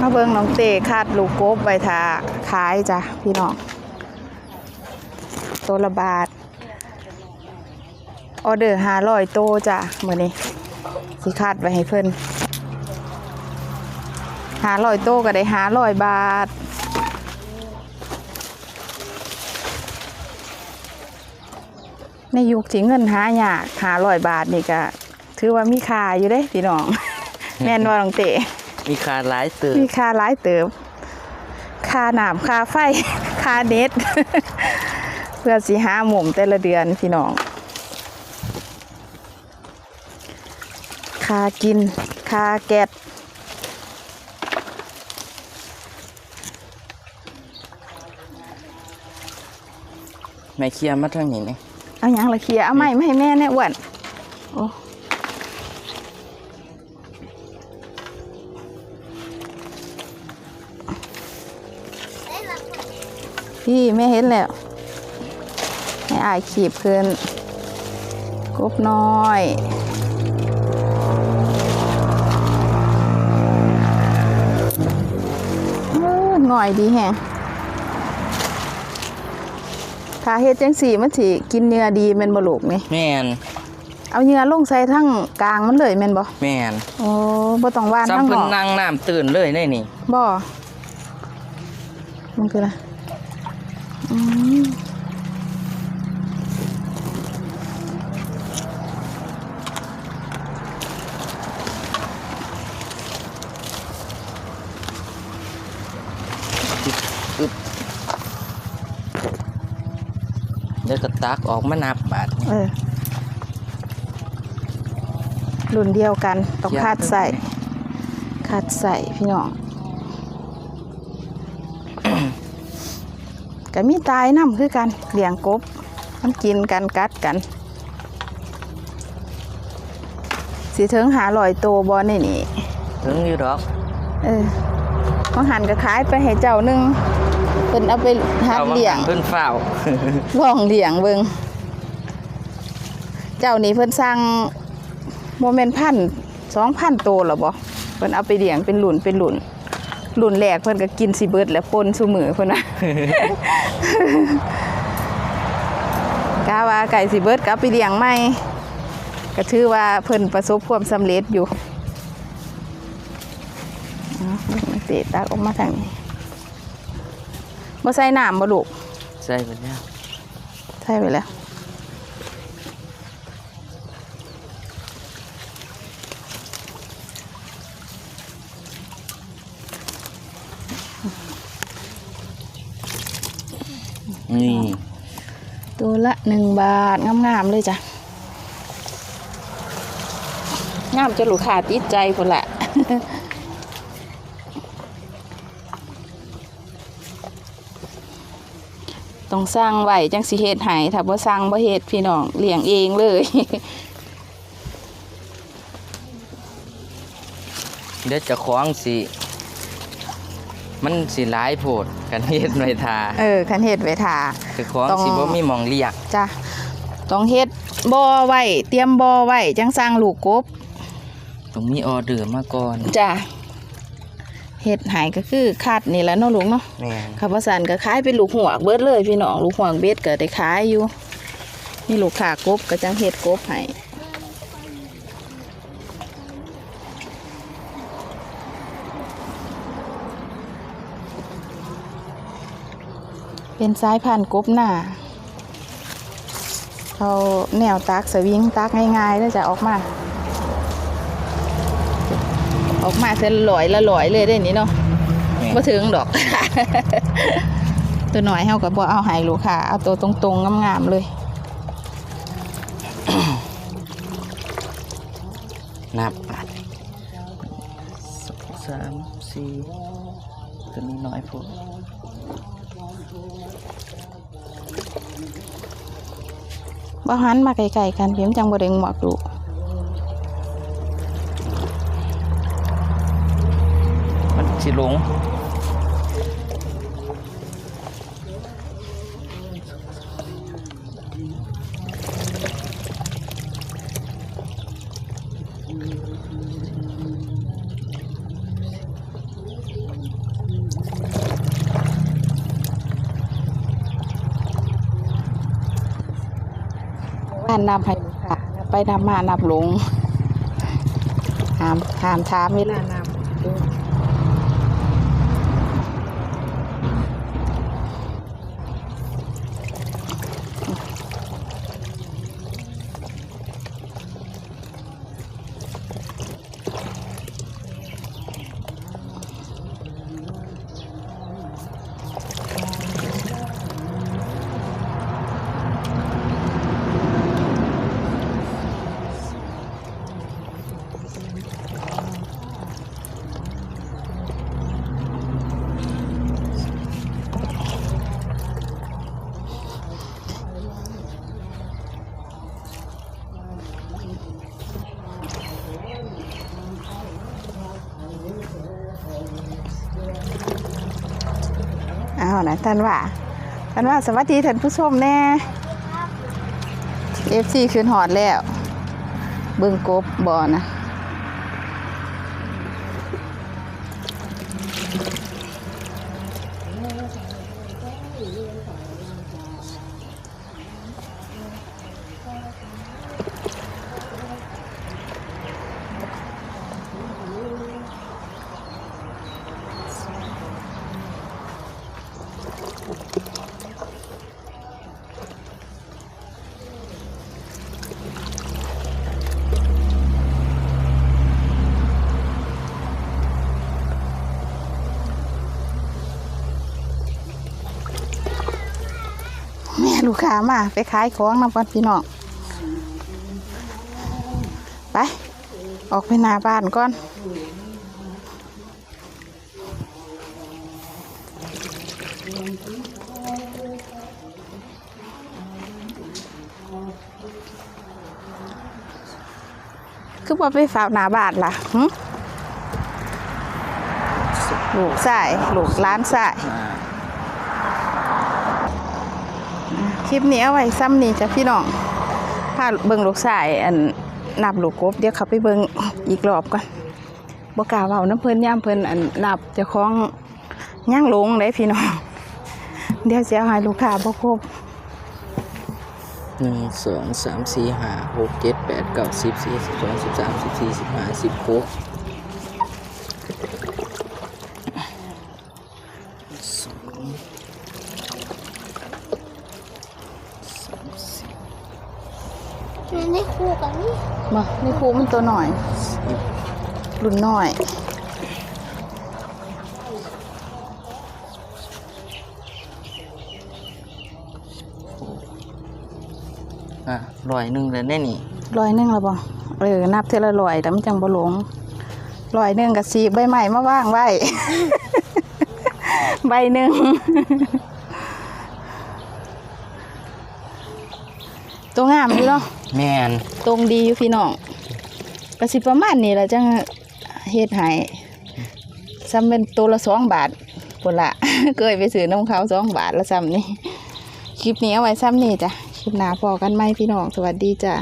มาเบิ่งน้องเตคาดลูกกบไว้ทาขายจ้ะพี่น้องตัวละบาทออเดอร์ห้าร้อยโตจ้ะมือนี้สิคาดไว้ให้เพิ่นห้าร้อยโตก็ได้ห้าร้อยบาทในยุคที่เงินหายากหาร้อยบาทนี่ก็ถือว่ามีค่าอยู่เด้พี่น้อง แม่นว่าน้องเต มีคาหลายเติบมีค่าหลายเติมค่าน้ำค่าไฟค่าเน็ตเพื่อสิหาหมุมแต่ละเดือนพี่น้องค่ากินค่าแก๊สแม่เคลียร์มาทางนี้นี่เอาหยังละเคลียร์เอาไม้มาให้แม่แน่อ้วนโอ้ พี่แม่เห็นแล้วให้อายขีบเพื่อนกบน้อยเออหน่อยดีแฮะถ้าเฮ็ดจังสีมันสิกินเนื้อดีแม่นบ่ลูกนี่แม่นเอาเนื้อลงใส่ทั้งกลางมันเลยแม่นบ่แม่นโอ้บ่ต้องหว่านทั้งซ้ำหเพิ่อนกนั่งน้ำตื่นเลยได้นี่บ่มันคืออะไรอืมอึบ เดี๋ยวก็ตักออกมานับบาทนี่เออรุ่นเดียวกัน ต้องคาดใส่คาดใส่พี่น้อง ก็มีตายน้ำคือกันเลี้ยงกบมันกินกันกัดกันสีเทิงหาลอยโตบอนี่นี่ถึงอยู่ดอกเออเขาหันก็ขายไปให้เจ้าหนึงเพิ่นเอาไปหัดอามาเลี้ยงเพิ่นเฝ้าลองเลี้ยงเบิงเจ้านี่เพิ่นสร้างโมเมนต์พันสองพันโตหรอบ่เพิ่นเอาไปเลี้ยงเป็นหลุนเป็นหลุน หลุนแรกเพิ่นก็กินสิเบิดแล้วปนซุมือเพิ่นนะกาว่าไก่สิเบิดก็เอาไปเลี้ยงใหม่ก็ถือว่าเพิ่นประสบความสำเร็จอยู่เอามันเตะตักออกมาทางนี้บ่ใส่น้ำบ่ลูกใส่ไปแล้วใช่ไปแล้ว นี่ ตัวละหนึ่งบาทงามๆเลยจ้ะงามจะลูกค้าติดใจคนละต้องสร้างไหวจังสิเฮ็ดให้ถ้าบ่สร้างบ่เฮ็ดพี่น้องเลี้ยงเองเลยเดี๋ยวเจะคล้าของสิ มันสิหลายโพดกันเฮ็ดไว้ทาเออคันเฮ็ดไว้ท่าเจะคล้าของต้องสิบ่มีหมองเรียกจ้ะต้องเฮ็ดบ่อไว้เตรียมบ่อไว้จังสร้างลูกกบต้องมีออเดอร์มาก่อนจ้ะเฮ็ดใหายก็คือคาดนี่แหล้วเนาะลุงเนาะแม่นข้าวสารก็ขายเป็นลูกหัวกเบิดเลยพี่น้องลูกหัวกเบ็ดก็ได้ขายอยู่นี่ลูกค้ากบก็จังเฮ็ดกบให้ เป็นสายพันธุ์กบหน้าเขาแนวตักสวิงตักง่ายๆแล้วจะออกมา ออกมาเส้นลอยละลอยเลยได้นี่เนาะแม่นบ่ถึงดอก ตัวหน่อยเฮาก็บ่เอาให้ลูกค้าเอาตัวตรงๆงามๆเลยนับบาทสองสามสี่ตัวนี้น้อยโพด บ่หันมาไกลๆกันเพียมจังบ่เด้หมอกดูมันสิหลงานนับให้ลูกค้าไปนับมานับลงหามหามถามเวลานับ เอานะท่านว่าท่านว่าสวัสดีท่านผู้ชมแน่เอฟซีคืนหอดแล้ว เบิ่งกบบอนะ ลูกค้ามาไปขายของนำกันพี่น้องไป ออกไปหน้าบ้านก่อนคือว่าไปฝากหน้าบ้านล่ะหึลูกสายลูกร้านสาย อ่า คลิปนี้เอาไว้ซ้ำนี่จ้ะพี่น้องพาเบิ่งลูกสายอันนับลูกกบเดี๋ยวเขาไปเบิ่งอีกรอบก่อนบกล้าเว้าน้ำเพลินย่ามเพลินอันนับเจ้าของย่างลงได้พี่น้องเดี๋ยวเสิเอาให้ลูกค้าบ่ครบหนึ่งสองสามสี่ห้าหกเจ็ดแปดเก้าสิบสี่สิบสองสิบสามสิบสี่สิบห้าสิบหกสองสามสี่ มันไม่คู่กันนี่บ่นี่ครูมันตัวหน่อยสิบรุ่นน้อย อะร้อยหนึ่งเลยแน่นี่ ร้อยหนึงแล้วบ่เออ นับเท่าละร้อยแต่มันจังบ่หลงร้อยหนึงก็สีใบใหม่มาว่างไว้ ใบหนึ่ง ตัวงามอยู่เนาะ แมนตรงดีอยู่พี่น้องกระสิประมาณนี้แหละจังเฮ็ดให้ซ้ำเป็นตัวละสองบาทคนละ เคยไปซื้อน้ำเขาสองบาทละซ้ำนี่คลิปนี้เอาไว้ซ้ำนี่จ้ะคลิปหน้าพอกันไหมพี่น้องสวัสดีจ้ะ